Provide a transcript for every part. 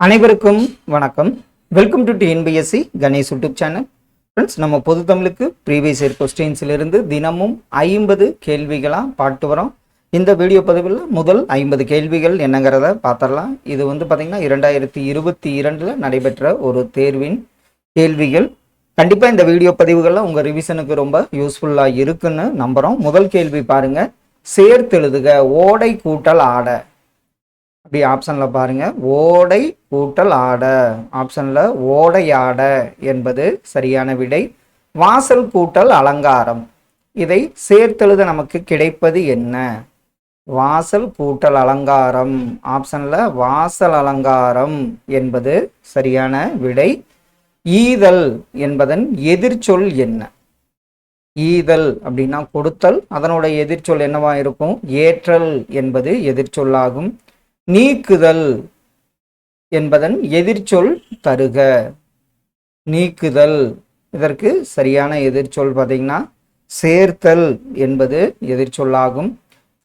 அனைவருக்கும் வணக்கம். Welcome to TNPSC Ganesh YouTube channel friends நம்ம பொது தமிழுக்கு ப்ரீவியஸ் இயர் கொஸ்டின்ஸிலிருந்து தினமும் ஐம்பது கேள்விகளாக பாட்டு வரோம். இந்த வீடியோ பதிவில் முதல் ஐம்பது கேள்விகள் என்னங்கிறத பார்த்துடலாம். இது வந்து பார்த்திங்கன்னா இரண்டாயிரத்தி இருபத்தி இரண்டில் நடைபெற்ற ஒரு தேர்வின் கேள்விகள். கண்டிப்பாக இந்த வீடியோ பதிவுகள்லாம் உங்கள் ரிவிஷனுக்கு ரொம்ப யூஸ்ஃபுல்லாக இருக்குன்னு நம்புகிறோம் முதல் கேள்வி பாருங்கள் சேர்த்தெழுதுக ஓடை கூட்டல் ஆட. அப்படி ஆப்ஷனில் பாருங்கள் ஓடை கூட்டல் ஆட. ஆப்ஷனில் ஓடையாட என்பது சரியான விடை. வாசல் கூட்டல் அலங்காரம். இதை சேர்த்தெழுத நமக்கு கிடைப்பது என்ன? வாசல் கூட்டல் அலங்காரம். ஆப்ஷனில் வாசல் அலங்காரம் என்பது சரியான விடை. ஈதல் என்பதன் எதிர்ச்சொல் என்ன? ஈதல் அப்படின்னா கொடுத்தல். அதனோட எதிர்ச்சொல் என்னவா இருக்கும்? ஏற்றல் என்பது எதிர்ச்சொல்லாகும். நீக்குதல் என்பதன் எதிர்ச்சொல் தருக. நீக்குதல் இதற்கு சரியான எதிர்ச்சொல் பார்த்தீங்கன்னா சேர்த்தல் என்பது எதிர்ச்சொல்லாகும்.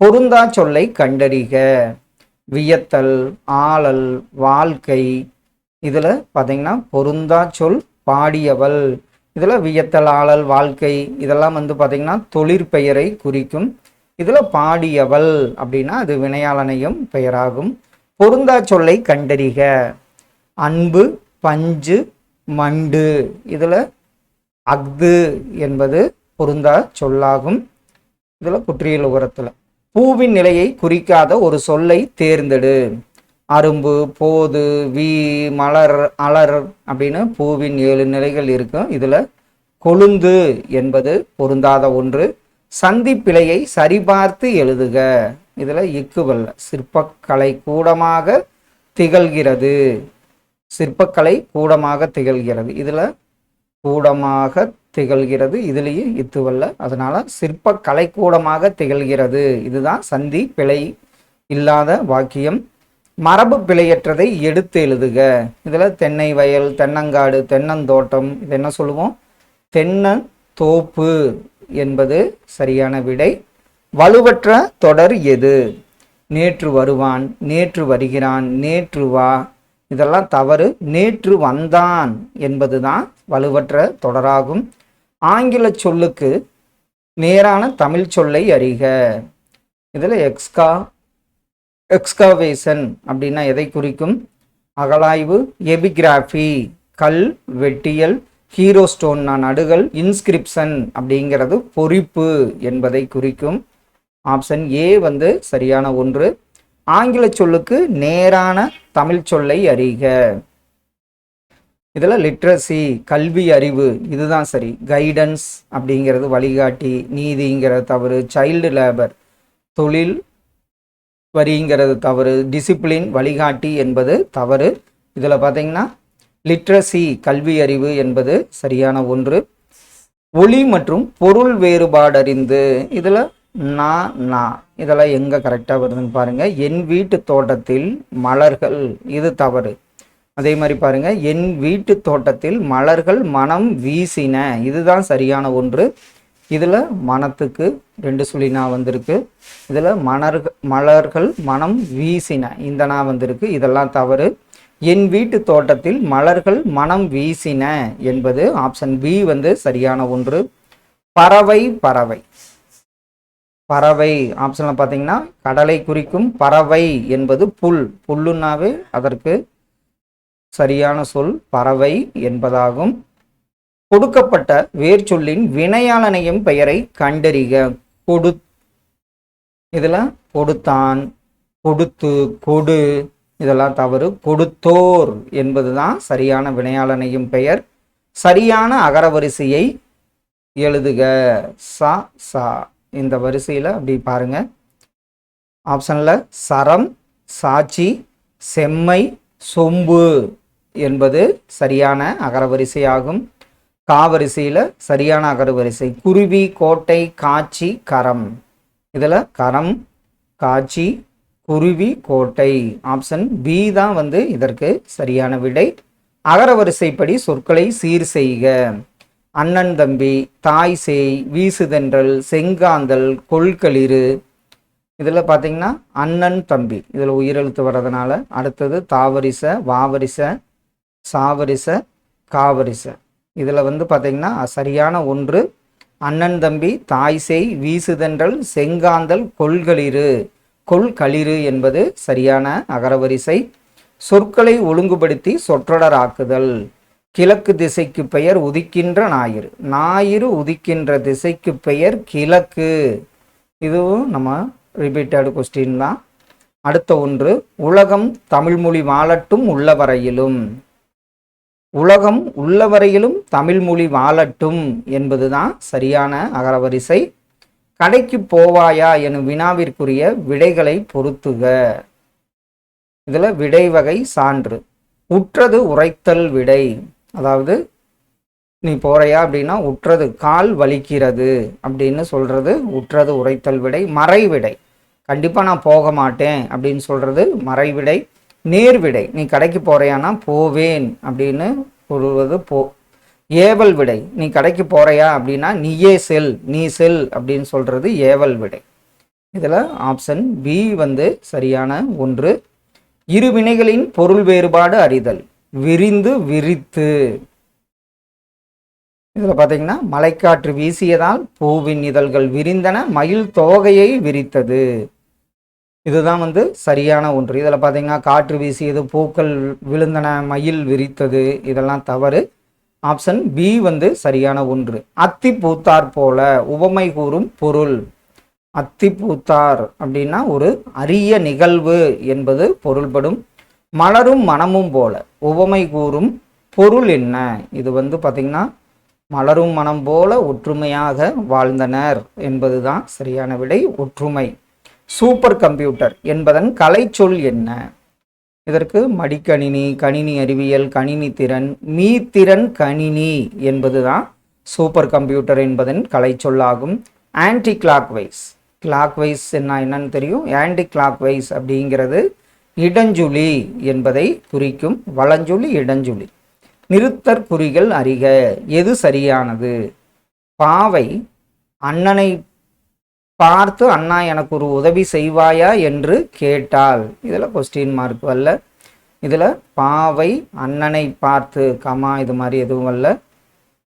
பொருந்தா சொல்லை கண்டறிக. வியத்தல் ஆளல் வாழ்க்கை இதில் பார்த்தீங்கன்னா பொருந்தா சொல் பாடியவள். இதில் வியத்தல் ஆளல் வாழ்க்கை இதெல்லாம் வந்து பார்த்தீங்கன்னா தொழிற்பெயரை குறிக்கும். இதில் பாடியவள் அப்படின்னா அது வினையாளனையும் பெயராகும். பொருந்தா சொல்லை கண்டறிக. அன்பு பஞ்சு மண்டு. இதில் அஃது என்பது பொருந்தா சொல்லாகும். இதில் குற்றியல் உரத்தில் பூவின் நிலையை குறிக்காத ஒரு சொல்லை தேர்ந்தெடு. அரும்பு போது வீ மலர் அலர் அப்படின்னு பூவின் ஏழு நிலைகள் இருக்கும். இதில் கொழுந்து என்பது பொருந்தாத ஒன்று. சந்தி பிழையை சரிபார்த்து எழுதுக. இதில் இக்குவல்ல சிற்பக்கலை கூடமாக திகழ்கிறது. சிற்பக்கலை கூடமாக திகழ்கிறது. இதில் கூடமாக திகழ்கிறது. இதுலேயும் இத்துவல்ல அதனால் சிற்பக்கலை கூடமாக திகழ்கிறது. இதுதான் சந்தி பிழை இல்லாத வாக்கியம். மரபு பிழையற்றதை எடுத்து எழுதுக. இதில் தென்னை வயல் தென்னங்காடு தென்னந்தோட்டம் இது என்ன சொல்லுவோம்? தென்னந்தோப்பு என்பது சரியான விடை. வலுவற்ற தொடர் எது? நேற்று வருவான் நேற்று வருகிறான் நேற்று வா. இதெல்லாம் தவறு. நேற்று வந்தான் என்பதுதான் வலுவற்ற தொடராகும். ஆங்கில சொல்லுக்கு நேரான தமிழ் சொல்லை அறிக. இதில் எக்ஸ்கா எக்ஸ்கவேஷன் அப்படின்னா எதை குறிக்கும்? அகலாய்வு எபிகிராஃபி கல் வெட்டியல் ஹீரோ ஸ்டோன் நான் இன்ஸ்கிரிப்ஷன் அப்படிங்கிறது பொறிப்பு என்பதை குறிக்கும். ஆப்ஷன் ஏ வந்து சரியான ஒன்று. ஆங்கில சொல்லுக்கு நேரான தமிழ் சொல்லை அறிக. இதில் லிட்ரஸி கல்வி அறிவு இதுதான் சரி. கைடன்ஸ் அப்படிங்கிறது வழிகாட்டி நீதிங்கிறது தவறு சைல்டு லேபர் தொழில் வரிங்கிறது தவறு டிசிப்ளின் வழிகாட்டி என்பது தவறு. இதில் பார்த்தீங்கன்னா லிட்ரஸி கல்வி அறிவு என்பது சரியான ஒன்று. ஒளி மற்றும் பொருள் வேறுபாடறிந்து இதில் நா நா இதெல்லாம் எங்கே கரெக்டாக வருதுன்னு பாருங்கள் என் வீட்டு தோட்டத்தில் மலர்கள் இது தவறு. அதே மாதிரி பாருங்கள் என் வீட்டு தோட்டத்தில் மலர்கள் மனம் வீசின இதுதான் சரியான ஒன்று. இதில் மனத்துக்கு ரெண்டு சொல்லி நான் வந்திருக்கு. இதில் மலர்கள் மலர்கள் மனம் வீசின இந்த நான் வந்திருக்கு. இதெல்லாம் தவறு. என் வீட்டு தோட்டத்தில் மலர்கள் மனம் வீசின என்பது ஆப்ஷன் பி வந்து சரியான ஒன்று. பறவை பறவை. பறவை ஆப்ஷனில் பார்த்தீங்கன்னா கடலை குறிக்கும் பறவை என்பது புல். புல்லுன்னாவே அதற்கு சரியான சொல் பறவை என்பதாகும். கொடுக்கப்பட்ட வேர்ச்சொல்லின் வினையாளனையும் பெயரை கண்டறிக. கொடு. இதில் கொடுத்தான் கொடுத்து கொடு. இதெல்லாம் தவறு. கொடுத்தோர் என்பதுதான் சரியான வினையாளனையும் பெயர். சரியான அகரவரிசையை எழுதுக. சா சா. இந்த வரிசையில் அப்படி பாருங்க. ஆப்ஷனில் சரம் சாட்சி செம்மை சொம்பு என்பது சரியான அகரவரிசையாகும் காவரிசையில் சரியான அகரவரிசை குருவி கோட்டை காட்சி கரம். இதில் கரம் காட்சி குருவி கோட்டை. ஆப்ஷன் பி தான் வந்து இதற்கு சரியான விடை. அகரவரிசைப்படி சொற்களை சீர் செய்க. அண்ணன் தம்பி தாய் சேய் வீசுதென்றல் செங்காந்தல் கொள்களிறு இதில் பார்த்தீங்கன்னா அண்ணன் தம்பி. இதில் உயிரெழுத்து வர்றதுனால அடுத்தது தாவரிச வாவரிச சாவரிச காவரிச. இதில் வந்து பார்த்தீங்கன்னா சரியான ஒன்று. அண்ணன் தம்பி தாய் செய் வீசுதென்றல் செங்காந்தல் கொள்களிரு கொள்களிறு என்பது சரியான அகரவரிசை. சொற்களை ஒழுங்குபடுத்தி சொற்றொடராக்குதல். கிழக்கு திசைக்கு பெயர் உதிக்கின்ற ஞாயிறு. ஞாயிறு உதிக்கின்ற திசைக்கு பெயர் கிழக்கு. இதுவும் நம்ம ரிப்பீட்டட் கொஸ்டின் தான். அடுத்த ஒன்று உலகம் தமிழ்மொழி வாழட்டும் உள்ளவரையிலும். உலகம் உள்ளவரையிலும் தமிழ்மொழி வாழட்டும் என்பதுதான் சரியான அகரவரிசை. கடைக்கு போவாயா எனும் வினாவிற்குரிய விடைகளை பொருத்துக இதில் விடை வகை சான்று. உற்றது உரைத்தல் விடை. அதாவது நீ போறையா அப்படின்னா உற்றது கால் வலிக்கிறது அப்படின்னு சொல்றது உற்றது உரைத்தல் விடை மறைவிடை. கண்டிப்பாக நான் போக மாட்டேன் அப்படின்னு சொல்றது மறைவிடை. நேர்விடை. நீ கடைக்கு போறையானா போவேன் அப்படின்னு சொல்வது போ ஏவல் விடை. நீ கடைக்கு போறையா அப்படின்னா நீயே செல் நீ செல் அப்படின்னு சொல்றது ஏவல் விடை. இதில் ஆப்ஷன் பி வந்து சரியான ஒன்று. இரு வினைகளின் பொருள் வேறுபாடு அறிதல். விரிந்து விரித்து. இதில் பார்த்தீங்கன்னா மலைக்காற்று வீசியதால் பூவின் இதழ்கள் விரிந்தன மயில் தோகையை விரித்தது. இதுதான் வந்து சரியான ஒன்று. இதில் பார்த்தீங்கன்னா காற்று வீசியது பூக்கள் விழுந்தன மயில் விரித்தது. இதெல்லாம் தவறு. ஆப்ஷன் பி வந்து சரியான ஒன்று. அத்தி பூத்தார் போல உவமை கூறும் பொருள். அத்தி பூத்தார் அப்படின்னா ஒரு அரிய நிகழ்வு என்பது பொருள்படும். மலரும் மனமும் போல உவமை கூறும் பொருள் என்ன? இது வந்து பார்த்திங்கன்னா மலரும் மனம் போல ஒற்றுமையாக வாழ்ந்தனர் என்பதுதான் சரியான விடை. ஒற்றுமை. சூப்பர் கம்ப்யூட்டர் என்பதன் கலைச்சொல் என்ன? இதற்கு மடிக்கணினி கணினி அறிவியல் கணினி திறன் மீத்திறன் கணினி என்பதுதான் சூப்பர் கம்ப்யூட்டர் என்பதன் கலைச்சொல்லாகும். ஆன்டி கிளாக்வைஸ் கிளாக்வைஸ் என்ன என்னன்னு தெரியும். ஆன்டி கிளாக்வைஸ் அப்படிங்கிறது இடஞ்சுழி என்பதை குறிக்கும். வளஞ்சுழி இடஞ்சுழி. நிறுத்தற் குறிகள் அறிக. எது சரியானது? பாவை அண்ணனை பார்த்து அண்ணா எனக்கு ஒரு உதவி செய்வாயா? என்று கேட்டால் இதில் கொஸ்டின் மார்க் வரல. இதில் பாவை அண்ணனை பார்த்து கமா இது மாதிரி எதுவும் வரல.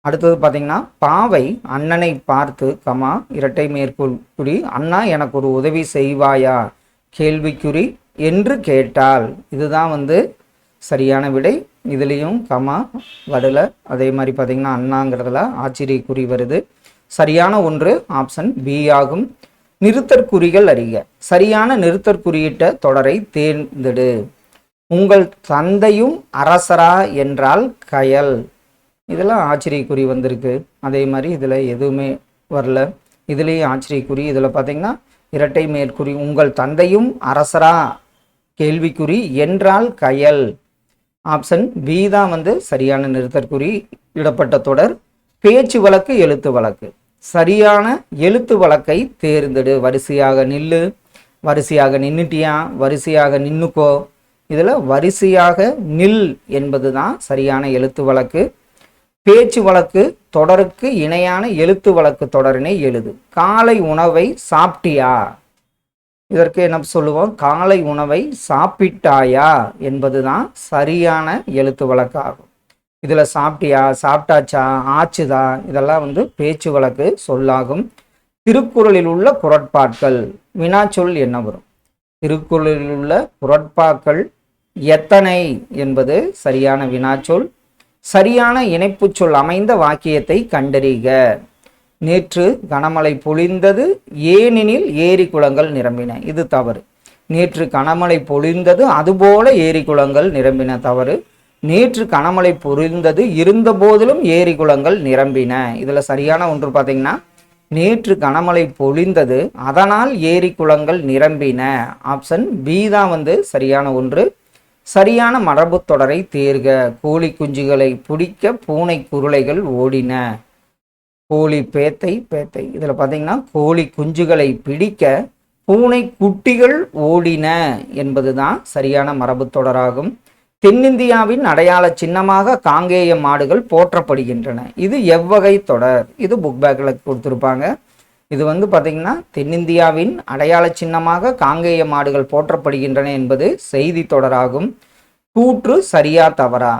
அடுத்தது பார்த்தீங்கன்னா பாவை அண்ணனை பார்த்து கமா இரட்டை மேற்கோள் குறி அண்ணா எனக்கு ஒரு உதவி செய்வாயா? கேள்விக்குறி என்று கேட்டால் இதுதான் வந்து சரியான விடை. இதுலேயும் கமா வரல அதே மாதிரி பார்த்தீங்கன்னா அண்ணாங்கிறதுல ஆச்சரியக்குறி வருது. சரியான ஒன்று ஆப்ஷன் பி ஆகும். நிறுத்தற்குறிகள் அறிக. சரியான நிறுத்தற்குறியிட்ட தொடரை தேர்ந்தெடு. உங்கள் தந்தையும் அரசரா என்றால் கயல். இதெல்லாம் ஆச்சரியக்குறி வந்திருக்கு. அதே மாதிரி இதில் எதுவுமே வரல. இதுலேயும் ஆச்சரியக்குறி. இதில் பார்த்தீங்கன்னா இரட்டை மேற்குறி. உங்கள் தந்தையும் அரசரா? கேள்விக்குறி. என்றால் கயல். ஆப்ஷன் பி தான் வந்து சரியான நிறுத்தற்குறி. இடப்பட்ட தொடர். பேச்சு வழக்கு எழுத்து வழக்கு. சரியான எழுத்து வழக்கை தேர்ந்தெடு. வரிசையாக நில்லு. வரிசையாக நின்றுட்டியா வரிசையாக நின்னுக்கோ? இதில் வரிசையாக நில் என்பது தான் சரியான எழுத்து வழக்கு. பேச்சு வழக்கு தொடருக்கு இணையான எழுத்து வழக்கு தொடரினை எழுது. காலை உணவை சாப்பிட்டியா? இதற்கு என்ன சொல்லுவோம்? காலை உணவை சாப்பிட்டாயா? என்பது தான் சரியான எழுத்து வழக்காகும். இதில் சாப்பிட்டியா சாப்பிட்டாச்சா ஆச்சுதா? இதெல்லாம் வந்து பேச்சு வழக்கு சொல்லாகும். திருக்குறளில் உள்ள குரட்பாக்கள் வினாச்சொல் என்ன வரும்? திருக்குறளில் உள்ள குரட்பாக்கள் எத்தனை என்பது சரியான வினாச்சொல் சரியான இணைப்புச் சொல் அமைந்த வாக்கியத்தை கண்டறிக. நேற்று கனமழை பொழிந்தது ஏனெனில் ஏரி குளங்கள் நிரம்பின. இது தவறு. நேற்று கனமழை பொழிந்தது அதுபோல ஏரி குளங்கள் நிரம்பின தவறு. நேற்று கனமழை பொழிந்தது இருந்த போதிலும் ஏரி குளங்கள் நிரம்பின. இதுல சரியான ஒன்று பார்த்தீங்கன்னா நேற்று கனமழை பொழிந்தது அதனால் ஏரி குளங்கள் நிரம்பின. ஆப்ஷன் பி தான் வந்து சரியான ஒன்று. சரியான மரபுத் தொடரை தேர்க. கோழி குஞ்சுகளை பிடிக்க பூனை குருளைகள் ஓடின. கோழி பேத்தை பேத்தை. இதில் பார்த்தீங்கன்னா கோழி குஞ்சுகளை பிடிக்க பூனை குட்டிகள் ஓடின என்பதுதான் சரியான மரபு தொடராகும். தென்னிந்தியாவின் அடையாள சின்னமாக காங்கேய மாடுகள் போற்றப்படுகின்றன. இது எவ்வகை தொடர்? இது புக் பேக்கில் கொடுத்துருப்பாங்க. இது வந்து பார்த்திங்கன்னா தென்னிந்தியாவின் அடையாள சின்னமாக காங்கேய மாடுகள் போற்றப்படுகின்றன என்பது செய்தி தொடராகும். கூற்று சரியா தவறா?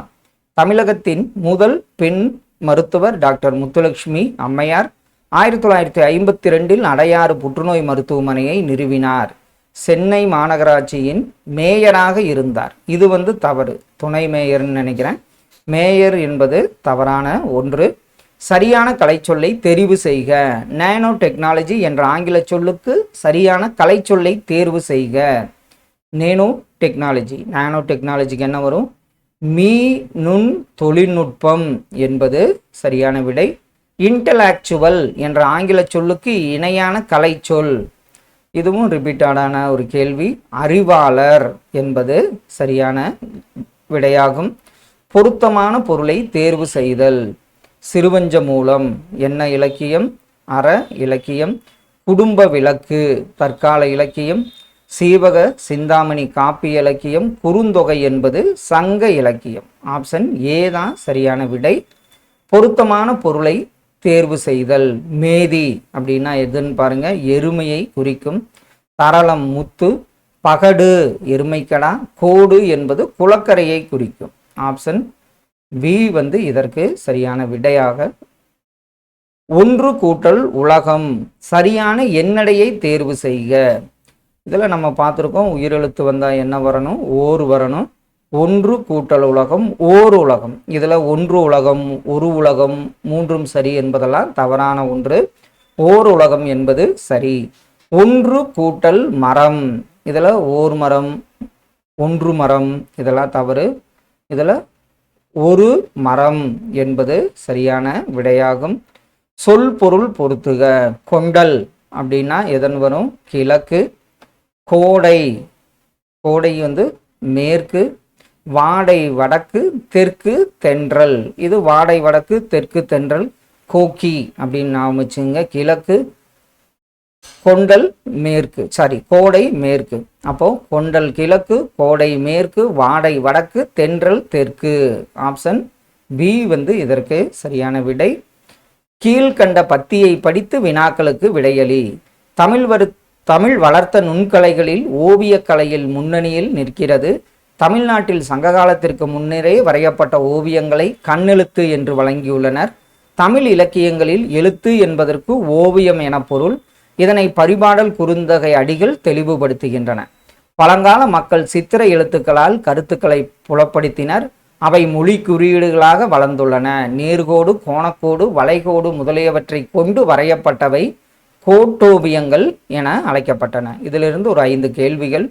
தமிழகத்தின் முதல் பெண் மருத்துவர் டாக்டர் முத்துலட்சுமி அம்மையார் ஆயிரத்தி தொள்ளாயிரத்தி ஐம்பத்தி ரெண்டில் அடையாறு புற்றுநோய் மருத்துவமனையை நிறுவினார். சென்னை மாநகராட்சியின் மேயராக இருந்தார். இது வந்து தவறு. துணை மேயர்னு நினைக்கிறேன். மேயர் என்பது தவறான ஒன்று. சரியான கலைச்சொல்லை தெரிவு செய்க. நேனோ டெக்னாலஜி என்ற ஆங்கில சொல்லுக்கு சரியான கலைச்சொல்லை தேர்வு செய்க. Nano technology. நானோ டெக்னாலஜிக்கு என்ன வரும்? மீ நுண் தொழில்நுட்பம் என்பது சரியான விடை. இன்டலாக்சுவல் என்ற ஆங்கில சொல்லுக்கு இணையான கலைச்சொல். இதுவும் ரிப்பீட்டடான ஒரு கேள்வி. அறிவாளர் என்பது சரியான விடையாகும். பொருத்தமான பொருளை தேர்வு செய்தல். சிறுவஞ்ச மூலம். என்ன இலக்கியம்? அற இலக்கியம். குடும்ப விளக்கு. தற்கால இலக்கியம். சீவக சிந்தாமணி காப்பி இலக்கியம். குறுந்தொகை என்பது சங்க இலக்கியம். ஆப்ஷன் ஏ தான் சரியான விடை. பொருத்தமான பொருளை தேர்வு செய்தல் மேதி அப்படின்னா எதுன்னு பாருங்கள் எருமையை குறிக்கும். தரளம் முத்து பகடு எருமைக்கடா கோடு என்பது குளக்கரையை குறிக்கும். ஆப்ஷன் பி வந்து இதற்கு சரியான விடையாக. ஒன்று கூட்டல் உலகம் சரியான எண்ணடையை தேர்வு செய்க. இதில் நம்ம பார்த்துருக்கோம் உயிரெழுத்து வந்தால் என்ன வரணும்? ஓர் வரணும். ஒன்று கூட்டல் உலகம் ஓர் உலகம். இதில் ஒன்று உலகம் ஒரு உலகம் மூன்றும் சரி என்பதெல்லாம் தவறான ஒன்று. ஓர் உலகம் என்பது சரி. ஒன்று கூட்டல் மரம். இதில் ஓர் மரம் ஒன்று மரம். இதெல்லாம் தவறு. இதில் ஒரு மரம் என்பது சரியான விடையாகும். சொல் பொருள் பொருத்துக. கொண்டல் அப்படின்னா எதன் வரும்? கிழக்கு. கோடை. கோடை வந்து மேற்கு வாடை வடக்கு தெற்கு தென்றல். இது வாடை வடக்கு தெற்கு தென்றல் கோக்கி அப்படின்னு நாம் வச்சுங்க கிழக்கு கொண்டல் மேற்கு. சாரி கோடை மேற்கு. அப்போ கொண்டல் கிழக்கு கோடை மேற்கு வாடை வடக்கு தென்றல் தெற்கு. ஆப்ஷன் பி வந்து இதற்கு சரியான விடை. கீழ்கண்ட பத்தியை படித்து வினாக்களுக்கு விடையளி தமிழ் வரு தமிழ் வளர்த்த நுண்கலைகளில் ஓவியக்கலையில் முன்னணியில் நிற்கிறது. தமிழ்நாட்டில் சங்ககாலத்திற்கு முன்னரே வரையப்பட்ட ஓவியங்களை கண்ணெழுத்து என்று வழங்கியுள்ளனர். தமிழ் இலக்கியங்களில் எழுத்து என்பதற்கு ஓவியம் என பொருள். இதனை பரிபாடல் குறுந்தகை அடிகள் தெளிவுபடுத்துகின்றன. பழங்கால மக்கள் சித்திர எழுத்துக்களால் கருத்துக்களை புலப்படுத்தினர். அவை மொழி குறியீடுகளாக வளர்ந்துள்ளன. நேர்கோடு கோணக்கோடு வளைகோடு முதலியவற்றை கொண்டு வரையப்பட்டவை கோட்டோவியங்கள் என அழைக்கப்பட்டன. இதிலிருந்து ஒரு ஐந்து கேள்விகள்.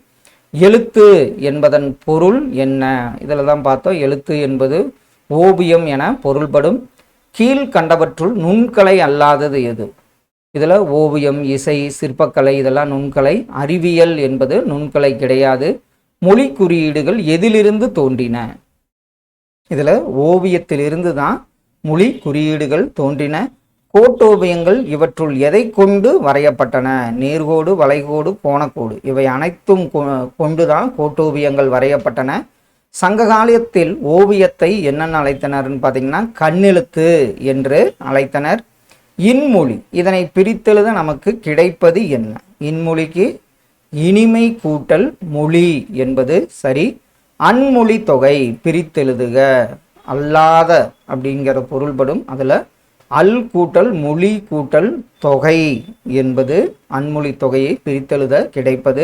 எழுத்து என்பதன் பொருள் என்ன? இதில் தான் பார்த்தோம். எழுத்து என்பது ஓவியம் என பொருள்படும். கீழ்கண்டவற்றுள் நுண்கலை அல்லாதது எது? இதில் ஓவியம் இசை சிற்பக்கலை இதெல்லாம் நுண்கலை. அறிவியல் என்பது நுண்கலை கிடையாது. மொழி குறியீடுகள் எதிலிருந்து தோன்றின? இதில் ஓவியத்திலிருந்து தான் மொழி குறியீடுகள் தோன்றின. கோட்டோவியங்கள் இவற்றுள் எதை கொண்டு வரையப்பட்டன? நேர்கோடு வளைகோடு கோணக்கோடு இவை அனைத்தும் கொண்டுதான் கோட்டோவியங்கள் வரையப்பட்டன. சங்க காலத்தில் ஓவியத்தை என்னென்ன அழைத்தனர்னு பார்த்தீங்கன்னா கண்ணெழுத்து என்று அழைத்தனர். இன்மொழி இதனை பிரித்தெழுத நமக்கு கிடைப்பது என்ன? இன்மொழிக்கு இனிமை கூட்டல் மொழி என்பது சரி அன்மொழி தொகை பிரித்தெழுதுக. அல்லாத அப்படிங்கிற பொருள்படும் அதில் அல் கூட்டல் மொழி கூட்டல் தொகை என்பது அன்மொழி தொகையை பிரித்தெழுத கிடைப்பது.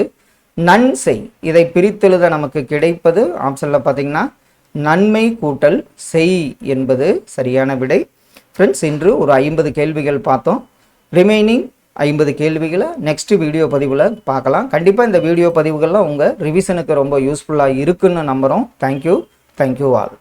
நன்செய் இதை பிரித்தெழுத நமக்கு கிடைப்பது ஆப்ஷனில் பார்த்தீங்கன்னா நன்மை கூட்டல் செய் என்பது சரியான விடை. ஃப்ரெண்ட்ஸ் இன்று ஒரு ஐம்பது கேள்விகள் பார்த்தோம். ரிமைனிங் ஐம்பது கேள்விகளை நெக்ஸ்ட் வீடியோ பதிவில் பார்க்கலாம். கண்டிப்பாக இந்த வீடியோ பதிவுகள்லாம் உங்கள் ரிவிஷனுக்கு ரொம்ப யூஸ்ஃபுல்லாக இருக்குன்னு நம்புகிறோம் தேங்க்யூ தேங்க்யூ ஆல்